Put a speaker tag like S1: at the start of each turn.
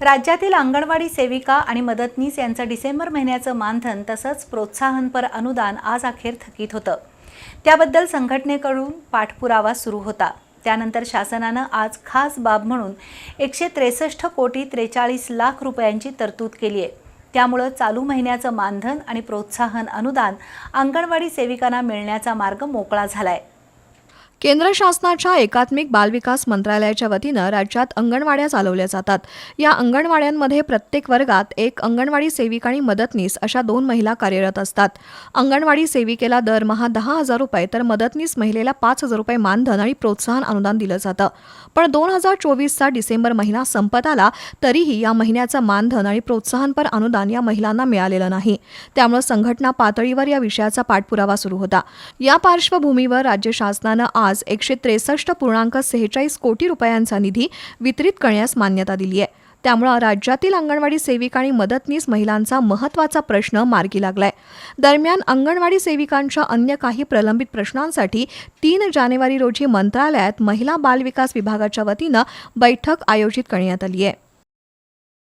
S1: राज्यातील अंगणवाडी सेविका आणि मदतनीस यांचं डिसेंबर महिन्याचं मानधन तसंच प्रोत्साहनपर अनुदान आज अखेर थकीत होतं. त्याबद्दल संघटनेकडून पाठपुरावा सुरू होता. त्यानंतर शासनानं आज खास बाब म्हणून एकशे त्रेसष्ट कोटी त्रेचाळीस लाख रुपयांची तरतूद केली आहे. त्यामुळं चालू महिन्याचं मानधन आणि प्रोत्साहन अनुदान अंगणवाडी सेविकांना मिळण्याचा मार्ग मोकळा झाला आहे
S2: केंद्र शासनाच्या एकात्मिक बालविकास मंत्रालयाच्या वतीनं राज्यात अंगणवाड्या चालवल्या जातात. या अंगणवाड्यांमध्ये प्रत्येक वर्गात एक अंगणवाडी सेविका आणि मदतनीस अशा दोन महिला कार्यरत असतात. अंगणवाडी सेविकेला दरमहा दहा हजार रुपये तर मदतनीस महिलेला पाच हजार रुपये मानधन आणि प्रोत्साहन अनुदान दिलं जातं. पण दोन हजार चोवीसचा डिसेंबर महिना संपत आला तरीही या महिन्याचं मानधन आणि प्रोत्साहनपर अनुदान या महिलांना मिळालेलं नाही. त्यामुळे संघटना पातळीवर या विषयाचा पाठपुरावा सुरू होता. या पार्श्वभूमीवर राज्य शासनानं आज एकशे त्रेसष्ट पूर्णांक सेहेचाळीस कोटी रुपयांचा निधी वितरित करण्यास मान्यता दिली आहे. त्यामुळं राज्यातील अंगणवाडी सेविका आणि मदतनीस महिलांचा महत्त्वाचा प्रश्न मार्गी लागलाय. दरम्यान अंगणवाडी सेविकांच्या अन्य काही प्रलंबित प्रश्नांसाठी तीन जानेवारी रोजी मंत्रालयात महिला बालविकास विभागाच्या वतीनं बैठक आयोजित करण्यात आली आहे.